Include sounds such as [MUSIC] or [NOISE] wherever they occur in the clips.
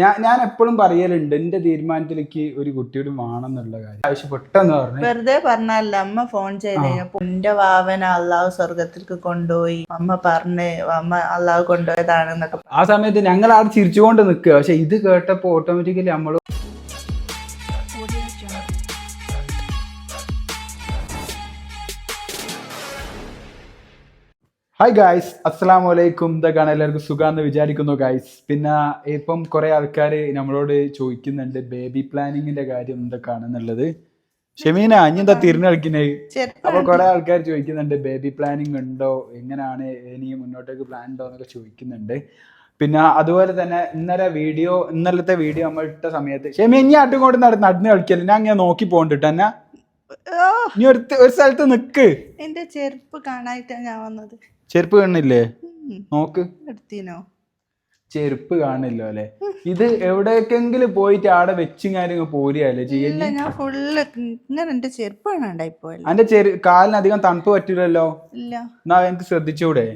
ഞാൻ ഞാൻ എപ്പോഴും പറയലുണ്ട് എന്റെ തീരുമാനത്തിലേക്ക് ഒരു കുട്ടിയോട് വേണമെന്നുള്ള കാര്യം. ആവശ്യപ്പെട്ടെന്ന് പറഞ്ഞു. വെറുതെ പറഞ്ഞല്ല അമ്മ ഫോൺ ചെയ്ത് എന്റെ വാവനെ അള്ളാഹു സ്വർഗത്തിലേക്ക് കൊണ്ടുപോയി. അമ്മ പറഞ്ഞ് അമ്മ അള്ളാഹു കൊണ്ടുപോയതാണെന്നൊക്കെ ആ സമയത്ത് ഞങ്ങൾ അവിടെ ചിരിച്ചുകൊണ്ട് നിൽക്കുക. പക്ഷെ ഇത് കേട്ടപ്പോ ഓട്ടോമാറ്റിക്കലി നമ്മൾ ഹായ് ഗായ്സ് അസ്സാം വലൈക്കും ഇതൊക്കെയാണ് എല്ലാവർക്കും സുഖമെന്ന് വിചാരിക്കുന്നു ഗായ്സ് പിന്നെ ഇപ്പം കുറെ ആൾക്കാർ നമ്മളോട് ചോദിക്കുന്നുണ്ട് ബേബി പ്ലാനിങ്ങിന്റെ കാര്യം എന്തൊക്കെയാണെന്നുള്ളത്. ഷെമീന അഞ്ഞി എന്താ തിരിഞ്ഞു കളിക്കുന്നത് ചെറുപ്പം അപ്പൊ കുറെ ആൾക്കാർ ചോദിക്കുന്നുണ്ട് ബേബി പ്ലാനിങ് ഉണ്ടോ? എങ്ങനെയാണ് ഇനി മുന്നോട്ടേക്ക് പ്ലാൻ ഉണ്ടോ എന്നൊക്കെ ചോദിക്കുന്നുണ്ട്. പിന്നെ അതുപോലെ തന്നെ ഇന്നലെ വീഡിയോ ഇന്നലത്തെ വീഡിയോ നമ്മൾ ഇട്ട സമയത്ത് ഷെമി ഇനി ആട്ടും കൊണ്ട് നട നടന്ന് കളിക്കല്ല? ഞാൻ അങ്ങനെ നോക്കി പോകണ്ടിട്ട് എന്നാ? ഒരു ഒരു സ്ഥലത്ത് നിക്ക്. എന്റെ ചെരുപ്പ് കാണായിട്ടാണ് ഞാൻ വന്നത്. ചെരുപ്പ് കാണില്ലേ നോക്ക്. എടുത്തീനോ? ചെരുപ്പ് കാണില്ലോ അല്ലെ? ഇത് എവിടേക്കെങ്കിലും പോയിട്ട് ആടെ വെച്ചിങ്ങാനും പോരുകയല്ലേ ഇല്ല ചെയ്യാൻ ഞാൻ ഫുള്ള് ഇങ്ങനെ എന്റെ ചെരുപ്പ് അന്റെ കാലിന് അധികം തണുപ്പ് പറ്റില്ലല്ലോ ഇല്ല. എന്നാ എനിക്ക് ശ്രദ്ധിച്ചൂടെ?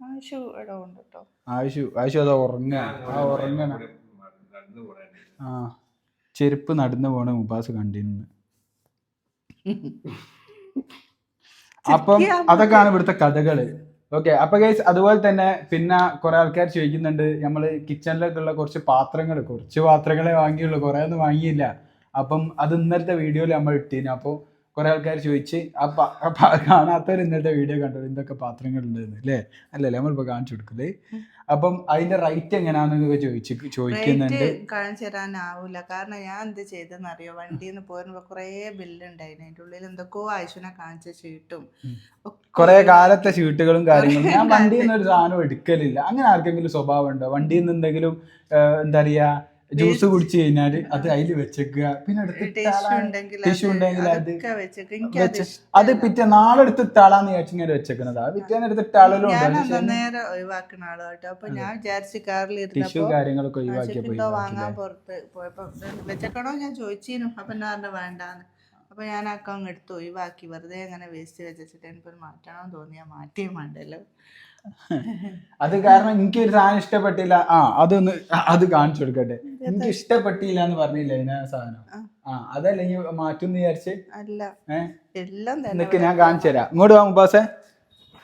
ആവശ്യം ഇവിടെ ഉണ്ട് കേട്ടോ ആവശ്യം ആവശ്യം അത് ഉറങ്ങ. ആ ഉറങ്ങണ. ആ ചെരുപ്പ് നടന്നു പോണ മുബാസ് കണ്ടിരുന്നു. അപ്പം അതൊക്കെയാണ് ഇവിടുത്തെ കഥകൾ. ഓക്കെ അപ്പൊ ഗൈസ് അതുപോലെ തന്നെ പിന്നെ കുറെ ആൾക്കാർ ചോദിക്കുന്നുണ്ട് നമ്മൾ കിച്ചണിലേക്കുള്ള കുറച്ച് പാത്രങ്ങൾ കുറച്ച് പാത്രങ്ങളെ വാങ്ങിയുള്ളൂ കുറെ ഒന്നും വാങ്ങിയില്ല. അപ്പം അത് ഇന്നലത്തെ വീഡിയോയിൽ നമ്മൾ ഇട്ടിരുന്നു അപ്പോൾ കുറെ ആൾക്കാർ ചോദിച്ച് ആ കാണാത്തവർ ഇന്നത്തെ വീഡിയോ കണ്ടത് എന്തൊക്കെ പാത്രങ്ങൾ ഉണ്ടായിരുന്നു അല്ലേ അല്ലല്ലേ നമ്മളിപ്പോ കാണിച്ചു കൊടുക്കുന്നത് അപ്പം അതിന്റെ റൈറ്റ് എങ്ങനെയാണെന്നൊക്കെ ചോദിച്ച് ചോദിക്കുന്നുണ്ട്. കാണിച്ചു തരാനാവൂല. കാരണം ഞാൻ എന്ത് ചെയ്തെന്നറിയോ? വണ്ടിയിൽ നിന്ന് പോരുമ്പോ കൊറേ ബില്ലുണ്ടായിരുന്നു. അതിന്റെ ഉള്ളിൽ എന്തൊക്കെയോ ആവശ്യനെ കാണിച്ച ചീട്ടും കുറെ കാലത്തെ ഷീട്ടുകളും കാര്യങ്ങളും. ഞാൻ വണ്ടിയിൽ നിന്ന് ഒരു സാധനം എടുക്കലില്ല. അങ്ങനെ ആർക്കെങ്കിലും സ്വഭാവം ഉണ്ടോ? വണ്ടിയിൽ നിന്ന് എന്തെങ്കിലും എന്താ പറയാ ജ്യൂസ് കുടിച്ചു കഴിഞ്ഞാൽ അത് അതിൽ വെച്ചേക്കുക. പിന്നെ ടിഷ്യൂ ഉണ്ടെങ്കിൽ അത് വെച്ച് അത് പിറ്റേ നാളെ എടുത്ത് ഇട്ടാളാന്ന് വിചാരിച്ചു ഇങ്ങനെ ആ പിറ്റേന്ന് എടുത്ത് ഞാൻ നേരെ ഒഴിവാക്കുന്ന ആളോ കേട്ടോ അപ്പൊ ഞാൻ വിചാരിച്ചു കാറിൽ ടിഷ്യൂ കാര്യങ്ങളൊക്കെ ഒഴിവാക്കിയപ്പോ പോയി വാങ്ങാൻ പുറത്ത് പോയപ്പോ വെച്ചേക്കണോ? ഞാൻ ചോദിച്ചിരുന്നു അപ്പൊ ഞാൻ പറഞ്ഞു വേണ്ടാന്ന്. അപ്പൊ ഞാൻ അക്കൗണ്ട് എടുത്തു ഒഴിവാക്കി. വെറുതെ അങ്ങനെ വേസ്റ്റ് വെച്ചിട്ട് എനിക്കൊരു മാറ്റണം തോന്നിയാ മാറ്റിയും വേണ്ടല്ലോ. അത് കാരണം എനിക്ക് ഒരു സാധനം ഇഷ്ടപ്പെട്ടില്ല. ആ അതൊന്ന് അത് കാണിച്ചു കൊടുക്കട്ടെ. എനിക്ക് ഇഷ്ടപ്പെട്ടില്ല എന്ന് പറഞ്ഞില്ല ഇതിനെ സാധനം? ആ. അതല്ല ഇനി മാറ്റും വിചാരിച്ച്? നിനക്ക് ഞാൻ കാണിച്ചു തരാം. ഇങ്ങോട്ട് വാ മുബാസേ.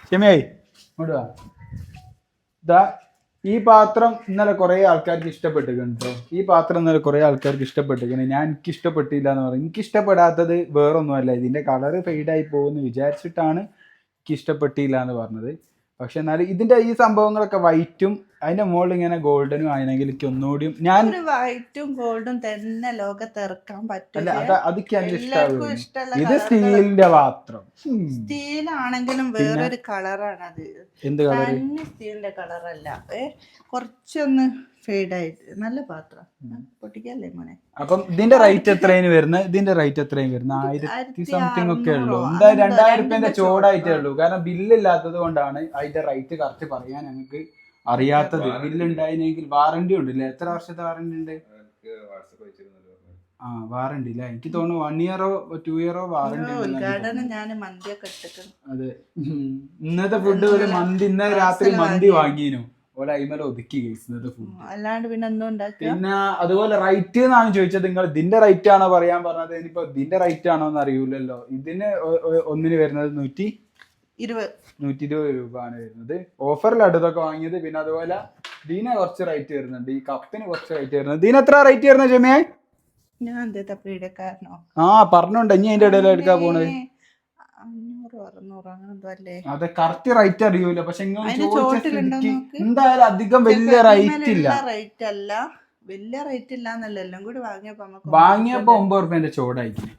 ക്ഷമയായി ഇങ്ങോട്ട് വാ. ഇതാ ഈ പാത്രം ഇന്നലെ കുറെ ആൾക്കാർക്ക് ഇഷ്ടപ്പെട്ടിരിക്കുന്നു കേട്ടോ ഈ പാത്രം ഇന്നലെ കുറെ ആൾക്കാർക്ക് ഇഷ്ടപ്പെട്ടിരിക്കുന്നു. ഞാൻ എനിക്ക് ഇഷ്ടപ്പെട്ടില്ല എന്ന് പറയും എനിക്ക് ഇഷ്ടപ്പെടാത്തത് വേറൊന്നുമല്ല. ഇതിന്റെ കളറ് ഫെയ്ഡായി പോകുമെന്ന് വിചാരിച്ചിട്ടാണ് എനിക്ക് ഇഷ്ടപ്പെട്ടില്ല എന്ന് പറഞ്ഞത്. പക്ഷെ എന്നാലും ഇതിന്റെ ഈ സംഭവങ്ങളൊക്കെ വൈറ്റും അതിന്റെ മുകളിൽ ഇങ്ങനെ ഗോൾഡനും ആണെങ്കിൽ എനിക്ക് ഒന്നുകൂടിയും ഞാൻ വൈറ്റും ഗോൾഡും തന്നെ ലോകത്ത് ഇറക്കാൻ പറ്റില്ല അത് അതൊക്കെ എനിക്ക് ഇത് സ്റ്റീലിന്റെ പാത്രം സ്റ്റീൽ സ്റ്റീലാണെങ്കിലും വേറൊരു കളറാണ് അത് എന്ത് കളർ സ്റ്റീലിന്റെ കളറല്ല. കുറച്ചൊന്ന് ഫെയ്ഡ് ആയിട്ട് നല്ല പാത്രം. പൊട്ടിക്കല്ലേ മോനെ? അപ്പം ഇതിന്റെ റേറ്റ് എത്രയാണ് വരുന്നത് ഇതിന്റെ റേറ്റ് എത്രയും വരുന്നത് ആയിരത്തി സംതിങ് ഒക്കെ ഉള്ളൂ? എന്തായാലും രണ്ടായിരം റുപ്യന്റെ ചോടായിട്ടേ ഉള്ളൂ. കാരണം ബില്ലില്ലാത്തത് കൊണ്ടാണ് അതിന്റെ റേറ്റ് കറക്റ്റ് പറയാൻ ഞങ്ങൾക്ക് അറിയാത്തത്. ബില്ല് ഉണ്ടായിരുന്നെങ്കിൽ വാറണ്ടി ഉണ്ടല്ലേ? എത്ര വർഷത്തെ വാറണ്ടി ഉണ്ട്? ആ വാറണ്ടി അല്ലേ എനിക്ക് തോന്നുന്നു വൺ ഇയറോ ടു ഇയറോ വാറണ്ടി അതെ. ഇന്നത്തെ ഫുഡ് ഒരു മന്തി ഇന്നലെ രാത്രി മന്തി വാങ്ങിനു. ഓലെ അയിമല ഒതുക്കി ഫുഡ് അല്ലാണ്ട് പിന്നെ എന്തോ പിന്നെ അതുപോലെ റൈറ്റ് എന്നാണ് ചോദിച്ചത് നിങ്ങൾ ഇതിന്റെ റൈറ്റ് ആണോ പറയാൻ പറഞ്ഞത്? ഇനിയിപ്പോ ഇതിന്റെ റൈറ്റ് ആണോ എന്ന് അറിയൂലല്ലോ. ഇതിന് ഒന്നിന് വരുന്നത് നൂറ്റി ഇരുപത്. നൂറ്റി ഇരുപത് രൂപ ആണ് വരുന്നത് ഓഫറിൽ അടുത്തൊക്കെ വാങ്ങിയത്. പിന്നെ അതുപോലെ ഇതിന് കുറച്ച് റൈറ്റ് വരുന്നുണ്ട്. ഈ കപ്പിന് കുറച്ച് റൈറ്റ് വരുന്നത് ഇതിന് എത്ര റൈറ്റ് വരുന്നത് ചെമ്മേ ഞാൻ ആ പറഞ്ഞുണ്ട്. ഇനി അതിന്റെ ഇടയിൽ എടുക്കാൻ പോണത്. അഞ്ഞൂറ് അറുന്നൂറ് അങ്ങനെ എന്തോ അല്ലേ? അതെ കറക്റ്റ് റേറ്റ് അറിയൂല. പക്ഷെ നിങ്ങൾ അതിന്റെ ചോദിച്ച ചോട്ടിലുണ്ടോ സ്ഥിതിക്ക് നോക്ക്? എന്തായാലും അധികം വലിയ റേറ്റ് ഇല്ല. റേറ്റ് അല്ല. വലിയ റേറ്റ് ഇല്ല എന്നല്ല എല്ലാം കൂടി വാങ്ങിയപ്പോ നമുക്ക് വാങ്ങിയപ്പോ ഒമ്പത് റുപ്യന്റെ ചോടായിരിക്കും.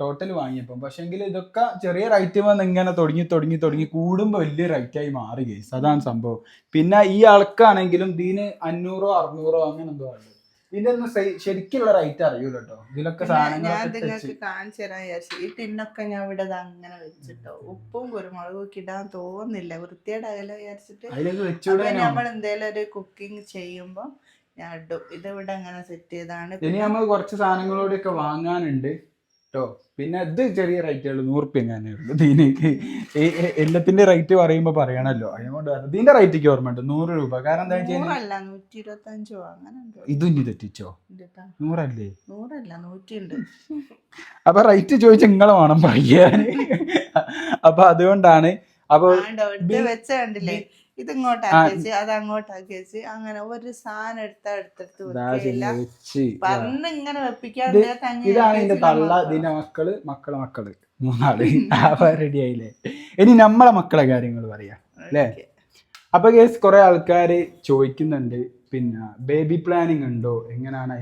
ടോട്ടൽ വാങ്ങിയപ്പോ. പക്ഷെങ്കിൽ ഇതൊക്കെ ചെറിയ റേറ്റ് വന്ന് ഇങ്ങനെ തുടങ്ങി തുടങ്ങി തുടങ്ങി കൂടുമ്പോ വലിയ റേറ്റ് ആയി മാറി കേസ് അതാണ് സംഭവം. പിന്നെ ഈ ആൾക്കാണെങ്കിലും ഇതിന് അഞ്ഞൂറോ അറുന്നൂറോ അങ്ങനെ എന്തോ ആണ് ഇതിന്റെ ഒന്നും ശരിക്കുള്ള റേറ്റ് അറിയൂല കേട്ടോ ഇതിലൊക്കെ ഞാൻ നിങ്ങൾക്ക് കാണിച്ചു തരാൻ വിചാരിച്ചു. ഈ ടിന്നൊക്കെ ഞാൻ ഇവിടെ അങ്ങനെ വെച്ചിട്ടോ. ഉപ്പും കുരുമുളകും ഒക്കെ ഇടാൻ തോന്നുന്നില്ല. വൃത്തിയേടാകല വിചാരിച്ചിട്ട്. അതിലേക്ക് വെച്ചുകൂടെ നമ്മൾ എന്തേലും ഒരു കുക്കിംഗ് ചെയ്യുമ്പോ ഞാൻ ഇടും. ഇത് ഇവിടെ അങ്ങനെ സെറ്റ് ചെയ്താണ്. ഇനി നമ്മൾ കുറച്ച് സാധനങ്ങളോടൊക്കെ വാങ്ങാനുണ്ട്. കേട്ടോ പിന്നെ ഇത് ചെറിയ റേറ്റുകൾ നൂറുപ്യ തന്നെ ഉള്ളൂ. ഇതിനേക്ക് എല്ലാത്തിന്റെ റേറ്റ് പറയുമ്പോ പറയണല്ലോ. അതുകൊണ്ട്. ഇതിന്റെ റേറ്റ് ഓർമ്മയുണ്ട് നൂറ് രൂപ. കാരണം എന്താ വെച്ചാൽ ഇത് ഇനി തെറ്റിച്ചോ. നൂറല്ലേ? അപ്പൊ റേറ്റ് ചോദിച്ച നിങ്ങൾ വേണം പറയാൻ അപ്പൊ അതുകൊണ്ടാണ്. അപ്പൊ വെച്ച കണ്ടില്ലേ? ഇത് ഇങ്ങോട്ടാക്കി വെച്ച് അത് അങ്ങോട്ടാക്കി വെച്ച് അങ്ങനെ ഒരു സാധനം എടുത്താ എടുത്തെടുത്ത് വെച്ച് പറഞ്ഞ് ഇങ്ങനെ വെപ്പിക്കാതെ ഇതാണ് എന്റെ തള്ള ഇതിന്റെ മക്കൾ മക്കളെ മക്കൾ. മൂന്നാൾ. റെഡി ആയില്ലേ? ഇനി നമ്മളെ മക്കളെ കാര്യങ്ങൾ പറയാ അല്ലേ? അപ്പൊ കേസ് കുറെ ആൾക്കാര് ചോദിക്കുന്നുണ്ട് പിന്നെ ബേബി പ്ലാനിങ് ഉണ്ടോ? എങ്ങനെയാണ്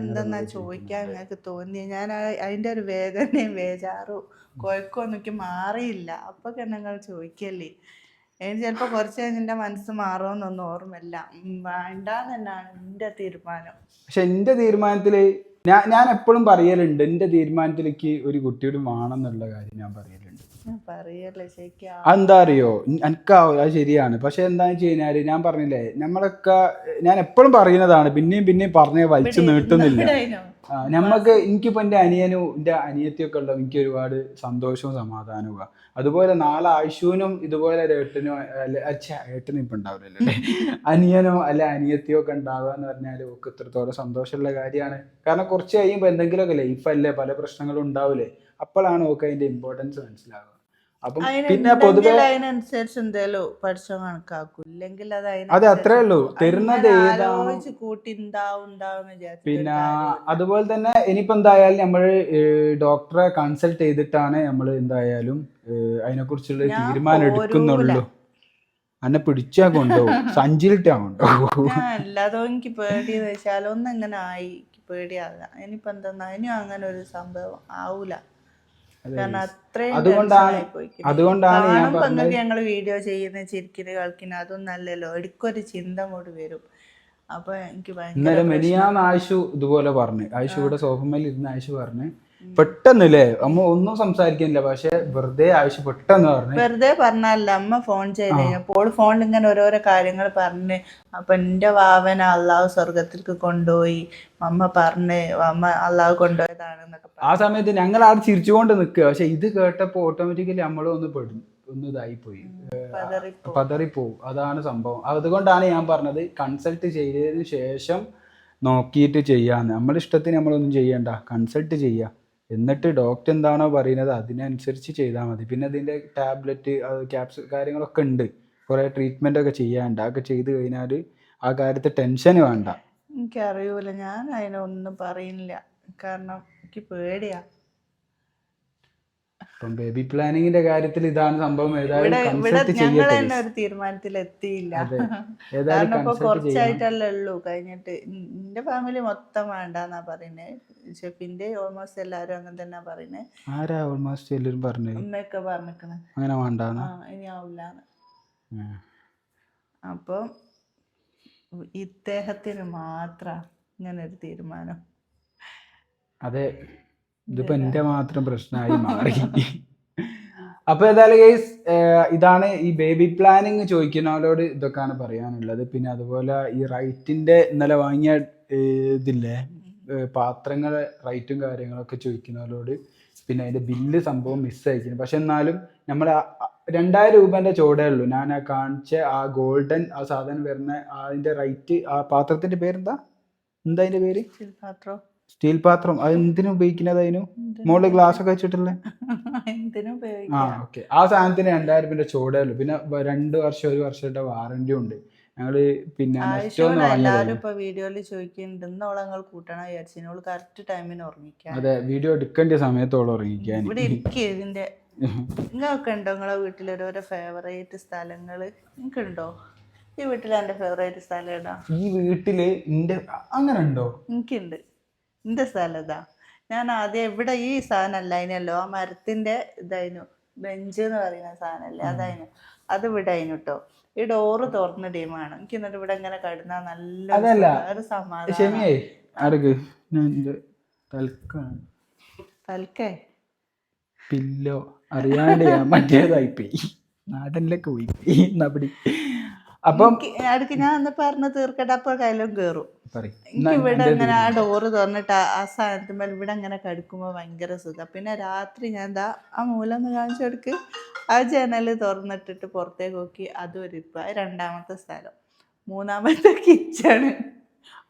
എന്തെന്നാ ചോദിക്കാൻ നിങ്ങൾക്ക് തോന്നി ഞാൻ അതിന്റെ ഒരു വേദനയും വേജാറും കുഴക്കമൊന്നും മാറിയില്ല. അപ്പൊ നിങ്ങൾ ചോദിക്കല്ലേ? എനിക്ക് ചിലപ്പോ കുറച്ച് നിന്റെ മനസ്സ് മാറുമെന്നൊന്നും ഓർമ്മയില്ല. വേണ്ട എന്നാണ് എന്റെ തീരുമാനം. പക്ഷെ എന്റെ തീരുമാനത്തിൽ ഞാൻ ഞാൻ എപ്പോഴും പറയലുണ്ട് എന്റെ തീരുമാനത്തിലേക്ക് ഒരു കുട്ടിയോട് വേണം എന്നുള്ള കാര്യം ഞാൻ പറയലുണ്ട്. അതെന്താ അറിയോ? എനിക്ക് അത് ശരിയാണ്. പക്ഷെ എന്താന്ന് വെച്ച് കഴിഞ്ഞാൽ ഞാൻ പറഞ്ഞില്ലേ നമ്മളൊക്കെ ഞാൻ എപ്പോഴും പറയുന്നതാണ് പിന്നെയും പിന്നെയും പറഞ്ഞ വലിച്ചു നീട്ടുന്നില്ല. നമ്മക്ക് എനിക്കിപ്പോ എന്റെ അനിയനും എന്റെ അനിയത്തിയൊക്കെ ഉള്ള എനിക്ക് ഒരുപാട് സന്തോഷവും സമാധാനവും അതുപോലെ നാളെ ആയിഷുവിനും ഇതുപോലെ ഏട്ടനോ അല്ലെ അച്ഛാ ഏട്ടനും ഇപ്പൊ ഉണ്ടാവില്ലല്ലോ അല്ലേ? [LAUGHS] അനിയനോ അല്ല അനിയത്തിയോ ഒക്കെ ഉണ്ടാവുക എന്ന് പറഞ്ഞാൽ ഒക്കെ ഇത്രത്തോളം സന്തോഷമുള്ള കാര്യമാണ്. കാരണം കുറച്ച് കഴിയുമ്പോൾ എന്തെങ്കിലുമൊക്കെ ലൈഫല്ലേ പല പ്രശ്നങ്ങളും ഉണ്ടാവില്ലേ അപ്പോഴാണ് ഓക്കെ അതിന്റെ ഇമ്പോർട്ടൻസ് മനസ്സിലാവുക. അപ്പം പിന്നെ പൊതുവെ അതിനനുസരിച്ച് എന്തേലും പഠിച്ചോ കണക്കാക്കും. ഇല്ലെങ്കിൽ അത് അതെ അത്രേ ഉള്ളൂ. തരുന്നത് അങ്ങനെ ഏതാ ആലോചിച്ച് കൂട്ടി പിന്നെ അതുപോലെ തന്നെ ഇനിയിപ്പോ എന്തായാലും നമ്മൾ ഡോക്ടറെ കൺസൾട്ട് ചെയ്തിട്ടാണ് നമ്മൾ എന്തായാലും അതിനെ അതിനെക്കുറിച്ചുള്ള തീരുമാനം എടുക്കുന്നുള്ളൂ. അന്നെ പിടിച്ചാ കൊണ്ടുപോകും. [LAUGHS] സഞ്ചിലിട്ടാ കൊണ്ടുപോകും. അല്ലാതെ എനിക്ക് പേടിയെന്ന് വെച്ചാൽ ഒന്നെങ്ങനെ ആയി എനിക്ക് പേടിയാകാം ഇനിയിപ്പോ എന്താ ഇനിയും അങ്ങനെ ഒരു സംഭവം ആവൂല. കാരണം അത്രയും അതുകൊണ്ടാണ്- അതുകൊണ്ടാണ് ഞാൻ ഞങ്ങൾ വീഡിയോ ചെയ്യുന്ന ചിരിക്കുന്ന കളിക്കുന്ന അതൊന്നും അല്ലല്ലോ എടുക്കൊരു ചിന്ത അങ്ങോട്ട് വരും. അപ്പൊ എനിക്ക് ഭയങ്കര ഇന്നലെ മെനിയാന്ന് ആയിഷു ഇതുപോലെ പറഞ്ഞു. ആയിഷു ഇവിടെ സോഫമേൽ ഇരുന്ന് ആയിഷു പറഞ്ഞു പെട്ടെന്ന് അല്ലേ അമ്മ ഒന്നും സംസാരിക്കുന്നില്ല. പക്ഷെ വെറുതെ ആവശ്യം പെട്ടെന്ന് പറഞ്ഞു. വെറുതെ പറഞ്ഞല്ല. അമ്മ ഫോൺ ചെയ്ത് കഴിഞ്ഞപ്പോൾ ഫോണിൽ ഇങ്ങനെ ഓരോരോ കാര്യങ്ങൾ പറഞ്ഞ്. അപ്പൊ എന്റെ വാവന അള്ളാഹു സ്വർഗത്തിലേക്ക് കൊണ്ടുപോയി. അമ്മ പറഞ്ഞ് അമ്മ അള്ളാഹു കൊണ്ടുപോയതാണെന്നൊക്കെ. ആ സമയത്ത് ഞങ്ങൾ ആട് ചിരിച്ചുകൊണ്ട് നിൽക്കുക പക്ഷെ ഇത് കേട്ടപ്പോ ഓട്ടോമാറ്റിക്കലി നമ്മളും ഒന്ന് പെടും. ഒന്ന് ഇതായി പോയി പതറിപ്പോ പതറിപ്പോവും. അതാണ് സംഭവം. അതുകൊണ്ടാണ് ഞാൻ പറഞ്ഞത് കൺസൾട്ട് ചെയ്തതിന് ശേഷം നോക്കിയിട്ട് ചെയ്യാന്ന്. നമ്മളിഷ്ടത്തിന് നമ്മളൊന്നും ചെയ്യണ്ട. കൺസൾട്ട് ചെയ്യുക എന്നിട്ട് ഡോക്ടർ എന്താണോ പറയുന്നത് അതിനനുസരിച്ച് ചെയ്താൽ മതി. പിന്നെ അതിന്റെ ടാബ്ലറ്റ് ക്യാപ്സ് കാര്യങ്ങളൊക്കെ ഉണ്ട്. കുറേ ട്രീറ്റ്മെന്റ് ഒക്കെ ചെയ്യാണ്ട് അതൊക്കെ ചെയ്ത് കഴിഞ്ഞാൽ ആ കാര്യത്തെ ടെൻഷൻ വേണ്ട. എനിക്കറിയൂല. ഞാൻ അതിനൊന്നും പറയുന്നില്ല. കാരണം എനിക്ക് പേടിയാ. ഇപ്പം ബേബി പ്ലാനിങ്ങിന്റെ കാര്യത്തിൽ ഇതാണ് സംഭവം. ഞങ്ങൾ തന്നെ ഒരു തീരുമാനത്തിൽ എത്തിയില്ല [LAUGHS] കാരണം ഇപ്പൊ കുറച്ചായിട്ടല്ലേ ഉള്ളൂ. കഴിഞ്ഞിട്ട് എന്റെ ഫാമിലി മൊത്തം വേണ്ടെന്നാ പറയുന്നത് ഷെഫിന്റെ ഓൾമോസ്റ്റ് എല്ലാരും അങ്ങനെ തന്നെ പറയുന്നത് ആരാ ഓൾമോസ്റ്റ് എല്ലാരും പറഞ്ഞു? ഉമ്മയൊക്കെ പറഞ്ഞിക്കണ്. അങ്ങനെ വേണ്ടാന്ന്? ഇനി ആവില്ലാന്ന്. അപ്പം ഇദ്ദേഹത്തിന് മാത്ര ഇങ്ങനെ ഒരു തീരുമാനം. അതെ. ഇതിപ്പോ എന്റെ മാത്രം പ്രശ്നമായി [LAUGHS] മാറി. അപ്പൊ ഏതായാലും ഗൈസ് ഇതാണ് ഈ ബേബി പ്ലാനിങ് ചോദിക്കുന്നവരോട് ഇതൊക്കെയാണ് പറയാനുള്ളത്. പിന്നെ അതുപോലെ ഈ റൈറ്റിന്റെ ഇന്നലെ വാങ്ങിയ ഇതില്ലേ പാത്രങ്ങൾ പാത്രങ്ങളെ റൈറ്റും കാര്യങ്ങളൊക്കെ ചോദിക്കുന്നവരോട് പിന്നെ അതിന്റെ ബില്ല് സംഭവം മിസ്സായിരിക്കുന്നു പക്ഷെ എന്നാലും നമ്മൾ രണ്ടായിരം രൂപന്റെ ചോടേ ഉള്ളൂ. ഞാൻ ആ കാണിച്ച ആ ഗോൾഡൻ ആ സാധനം വരുന്ന അതിന്റെ റൈറ്റ് ആ പാത്രത്തിന്റെ പേരെന്താ? എന്താ അതിന്റെ പേര്? സ്റ്റീൽ പാത്രം അത് എന്തിനു ഉപയോഗിക്കുന്നത് അതിനു? മുകളിൽ ഗ്ലാസ് ഒക്കെ വെച്ചിട്ടില്ലേ? [LAUGHS] ആ ഓക്കെ ആ സാധനത്തിന് രണ്ടായിരം രൂപ ചോടേ ഉള്ളൂ. പിന്നെ രണ്ടു വർഷം ഒരു വർഷത്തെ വാറന്റി ഉണ്ട്. ഞങ്ങൾ പിന്നെ എല്ലാരും ഇപ്പൊ വീഡിയോയിൽ ചോദിക്കുന്നുണ്ട് ഇന്നോളെ നിങ്ങൾ കൂട്ടണം വിചാരിച്ചു കറക്റ്റ് ടൈമിന് ഉറങ്ങിക്കാൻ അതെ വീഡിയോ എടുക്കേണ്ട സമയത്തോളം ഉറങ്ങിക്കാൻ ഇവിടെ ഇരിക്കുക ഇതിന്റെ. [LAUGHS] നിങ്ങൾക്ക് ഉണ്ടോ നിങ്ങളെ വീട്ടിൽ ഓരോരോ ഫേവറേറ്റ് സ്ഥലങ്ങൾ നിങ്ങൾക്ക് ഉണ്ടോ? ഈ വീട്ടിൽ എന്റെ ഫേവറേറ്റ് സ്ഥലം ഏതാ? ഈ വീട്ടിൽ ഇന്റെ അങ്ങനെ ഉണ്ടോ എനിക്കുണ്ട് എന്റെ സ്ഥലം ഇതാ? ഞാൻ ആദ്യം ഇവിടെ ഈ സാധനമല്ല അതിനല്ലോ ആ മരത്തിന്റെ ഇതായിരുന്നു. ബെഞ്ച് എന്ന് പറയുന്ന സാധനമല്ലേ അതായിരുന്നു. അത് ഇവിടെ ആയിരുന്നു കേട്ടോ ഈ ഡോറ് തുറന്ന ടീമാണ് എനിക്ക് എന്നിട്ട് ഇവിടെ ഇങ്ങനെ കടന്ന നല്ല ഒരു സമാധാനം. തൽക്കേ? പില്ലോ അറിയാണ്ട് ഞാൻ മറ്റേതായി പോയി. നാടനിലേക്ക് പോയി. നബടി. അപ്പം അടുക്ക് ഞാൻ ഒന്ന് പറഞ്ഞു തീർക്കട്ടെ അപ്പൊ കയ്യിലും കേറും. പറയ്. എനിക്ക് ഇവിടെ ഇങ്ങനെ ആ ഡോറ് തുറന്നിട്ട് ആ- സാധനത്തിന്മേൽ ഇവിടെ അങ്ങനെ കടുക്കുമ്പോൾ ഭയങ്കര സുഖം. പിന്നെ രാത്രി ഞാൻ എന്താ ആ മൂലം ഒന്ന് കാണിച്ചു കൊടുക്ക്. ആ ജനൽ തുറന്നിട്ടിട്ട് പുറത്തേക്ക് നോക്കി അതും ഒരു ഇപ്പം രണ്ടാമത്തെ സ്ഥലം. മൂന്നാമത്തെ കിച്ചണ്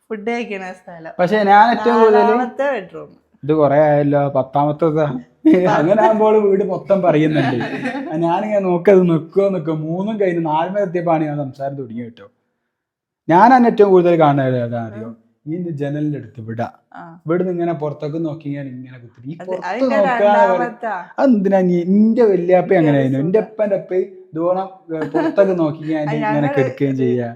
ഫുഡ് കഴിക്കണ സ്ഥലം. പക്ഷേ ഞാൻ ഏറ്റവും കൂടുതൽ ബെഡ്റൂം ഇത് കൊറേ ആയല്ലോ പത്താമത്തതാ അങ്ങനെ ആകുമ്പോൾ വീട് മൊത്തം പറയുന്നുണ്ട്. ഞാനിങ്ങനെ നോക്കത് നിൽക്കുമോ നിൽക്കുക മൂന്നും കഴിഞ്ഞ് നാലുമേ എത്തിയപ്പോഴാണ് ഞാൻ സംസാരം തുടങ്ങി ഞാൻ ഞാനാണ് ഏറ്റവും കൂടുതൽ കാണുന്നത് അറിയോ ഈ ജനലിന്റെ അടുത്ത് വിടാ. ഇവിടുന്ന് ഇങ്ങനെ പുറത്തൊക്കെ നോക്കി ഞാൻ ഇങ്ങനെ കുത്തി ഈ പുറത്ത് അതെന്തിനാ നീ എന്റെ വല്യാപ്പ അങ്ങനെ ആയിരുന്നു. എന്റെ അപ്പന്റെ അപ്പ ദൂരം പുറത്തൊക്കെ നോക്കി ഞാൻ ഇങ്ങനെ കെടുക്കുകയും ചെയ്യാ.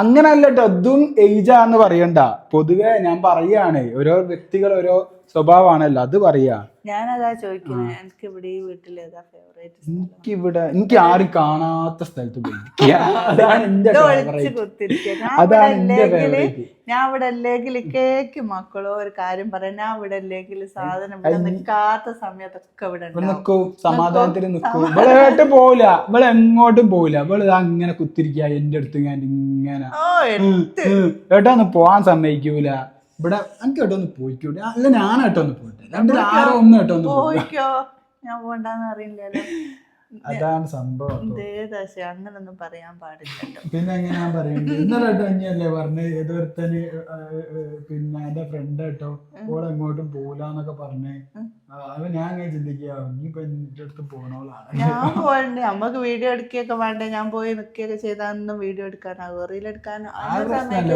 അങ്ങനല്ലോ കേട്ടോ. അതും ഏജാന്ന് പറയണ്ട. പൊതുവെ ഞാൻ പറയാണ് ഓരോ വ്യക്തികൾ ഓരോ സ്വഭാവമാണല്ലോ അത് പറയാ. ഞാനതാ ചോദിക്കുന്നത് എനിക്ക് ഇവിടെ ഈ വീട്ടിൽ ഏതാ ഫേവറേറ്റ് എനിക്ക് ഇവിടെ എനിക്ക് ആരും കാണാത്ത സ്ഥലത്ത് പോയി. [LAUGHS] അതാണ് എന്റെ അതാണ് എന്റെ ഫേവറേറ്റ് ഞാൻ ഇവിടെ അല്ലെങ്കിൽ കേക്ക് മക്കളോ ഒരു കാര്യം പറയാം. ഞാൻ ഇവിടെ അല്ലെങ്കിൽ സാധനം ഇവിടെ നിൽക്കാത്ത സമയത്തൊക്കെ ഇവിടെ നിൽക്കൂ സമാധാനത്തിന് നിൽക്കൂ. ഇവിടെ ഏട്ടും പോവില്ല. ഇവിടെ എങ്ങോട്ടും പോവില്ല. ഇവിടെ അങ്ങനെ കുത്തിരിക്കുക എന്റെ അടുത്ത് ഞാൻ ഇങ്ങനെ. ഏട്ടാ ഒന്ന് പോവാൻ സമ്മതിക്കൂല. ഇവിടെ എനിക്ക് കേട്ടോ ഒന്ന് പോയിക്കോ അല്ല ഞാൻ കേട്ടോ ഒന്ന് പോയിട്ട് രണ്ടിൽ ആരോ ഒന്ന് കേട്ടോ ഒന്ന് പോയി പോയിക്കോ. ഞാൻ പോണ്ടെന്ന് അറിയില്ലല്ലോ. അതാണ് സംഭവം ദശ അങ്ങനൊന്നും പറയാൻ പിന്നെ എങ്ങനെയാ പറയുന്നത് ഇന്നലെ കേട്ടോ ഇനിയല്ലേ പറഞ്ഞ് ഏതൊരുത്തന് പിന്നെ എന്റെ ഫ്രണ്ട് കേട്ടോ ഓളെ എങ്ങോട്ടും പോലാന്നൊക്കെ പറഞ്ഞ്. അത് ഞാൻ അങ്ങനെ ചിന്തിക്കുക ഇനിയിപ്പൊ എന്റെ അടുത്ത് പോണോളാണ്. ഞാൻ പോകണ്ടേ നമ്മക്ക് വീഡിയോ എടുക്കുകയൊക്കെ വേണ്ടേ? ഞാൻ പോയി നിൽക്കുകയൊക്കെ ചെയ്താന്ന് വീഡിയോ എടുക്കാനോ. റീൽ എടുക്കാനോ ഒരു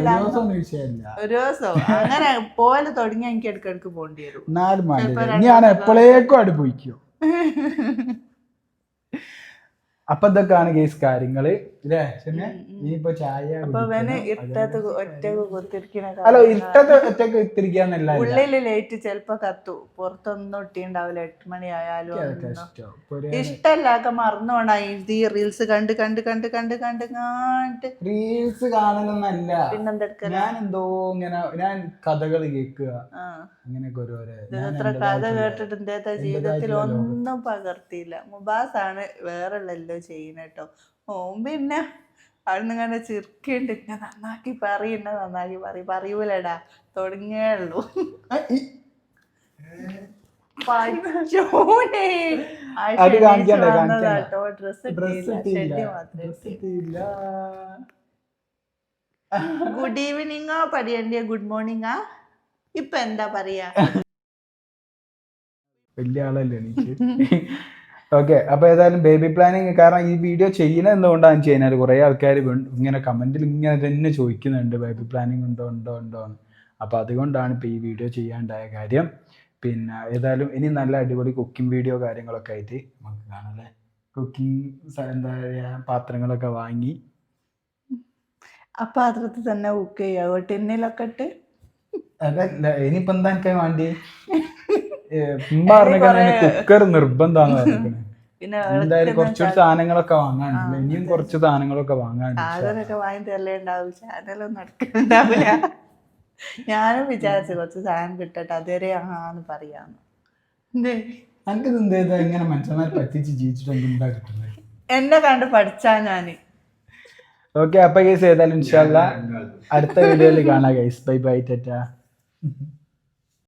ദിവസം വിഷയമല്ല ഒരു ദിവസം. അങ്ങനെ പോലെ തുടങ്ങി എനിക്ക് ഇടയ്ക്കിടയ്ക്ക് പോകേണ്ടി വരും എന്നാലും ഞാൻ എപ്പോഴേക്കും അടുപ്പിക്കോ [LAUGHS] അപ്പൊ ഇതൊക്കെയാണ് കേസ് കാര്യങ്ങൾ. അല്ല ഇരുട്ടത്ത് ഒറ്റയ്ക്ക് ഇത്തിരിക്കാന്നല്ല ഉള്ളിൽ ലൈറ്റ് ചെലപ്പോ കത്തു. പുറത്തൊന്നും ഒട്ടിണ്ടാവില്ല എട്ട് മണി ആയാലും ഇഷ്ടല്ലാക്ക മറന്നുകൊണ്ടാ ഇത് ഈ റീൽസ് കണ്ട് കണ്ട് കണ്ട് കണ്ട് കണ്ട് കണ്ട്. റീൽസ് കാണലൊന്നല്ല. ഞാൻ എന്തോ ഇങ്ങനെ ഞാൻ കഥകൾ കേൾക്കുക. അങ്ങനെയൊക്കെ ഓരോരോ ഇത്ര കഥ കേട്ടിട്ട് എന്തേതാ ജീവിതത്തിൽ ഒന്നും പകർത്തിയില്ല. മുബാസ് ആണ് വേറെ ഉള്ളല്ലോ കേട്ടോ ഓൻ പിന്നെ അവിടുന്ന് ഇങ്ങനെ ചിരിക്കുന്നുണ്ട് ഇന്നെ നന്നാക്കി പറയും എന്നെ നന്നാക്കി പറയും. പറയൂലടാ തുടങ്ങിയേ ഉള്ളൂ. കാണിക്കണ്ട. ഡ്രസ് ഇട്ടില്ല ഗുഡ് ഈവനിങ്ങോ പറയണ്ടേ ഗുഡ് മോർണിംഗാ ഇപ്പൊ എന്താ പറയാ? [LAUGHS] വലിയ ആളല്ലേ എനിക്ക് ഓക്കെ അപ്പൊ ഏതായാലും ബേബി പ്ലാനിങ് കാരണം ഈ വീഡിയോ ചെയ്യുന്നത് എന്തുകൊണ്ടാണെന്ന് വെച്ച് കഴിഞ്ഞാൽ കുറെ ആൾക്കാർ ഇങ്ങനെ കമന്റിൽ ഇങ്ങനെ തന്നെ ചോദിക്കുന്നുണ്ട് ബേബി പ്ലാനിങ് ഉണ്ടോ ഉണ്ടോ ഉണ്ടോ എന്ന്. അപ്പൊ അതുകൊണ്ടാണ് ഇപ്പൊ ഈ വീഡിയോ ചെയ്യാണ്ടായ കാര്യം. പിന്നെ ഏതായാലും ഇനി നല്ല അടിപൊളി കുക്കിംഗ് വീഡിയോ കാര്യങ്ങളൊക്കെ ആയിട്ട് നമുക്ക് കാണാല്ലേ കുക്കിംഗ് എന്താ പറയാ പാത്രങ്ങളൊക്കെ വാങ്ങി. ആ പാത്രത്തിൽ തന്നെ കുക്ക് ചെയ്യാവോ ടിന്നിലൊക്കെ ഇട്ട്. അതല്ല ഇനിയിപ്പോ എന്താ എനിക്ക് വേണ്ടി കുക്കർ നിർബന്ധമാണ് പിന്നെ എന്തായാലും കുറച്ചുകൂടി സാധനങ്ങളൊക്കെ വാങ്ങാനുണ്ട്. ഇനിയും കുറച്ച് സാധനങ്ങളൊക്കെ വാങ്ങാനുണ്ട് ചാനലൊക്കെ വാങ്ങി തരലേ ഉണ്ടാവും ചാനലൊന്നും നടക്കുന്നുണ്ടാവില്ല. ഞാനും വിചാരിച്ചു കുറച്ച് സാധനം കിട്ടട്ടെ. അതുവരെ ആന്ന് പറയാന്ന്. എനിക്കിത് എനിക്ക് എന്താ ഇങ്ങനെ മനുഷ്യന്മാരെ പറ്റിച്ച് ജീവിച്ചിട്ട് എന്താ കിട്ടുന്നത് എന്നെ കണ്ട് പഠിച്ചാ ഞാൻ. ഓക്കെ അപ്പൊ ഗൈസ് ഏതായാലും ഇൻഷാല്ല അടുത്ത വീഡിയോയിൽ കാണാം ഗൈസ് ബൈ ബൈ ടാറ്റ.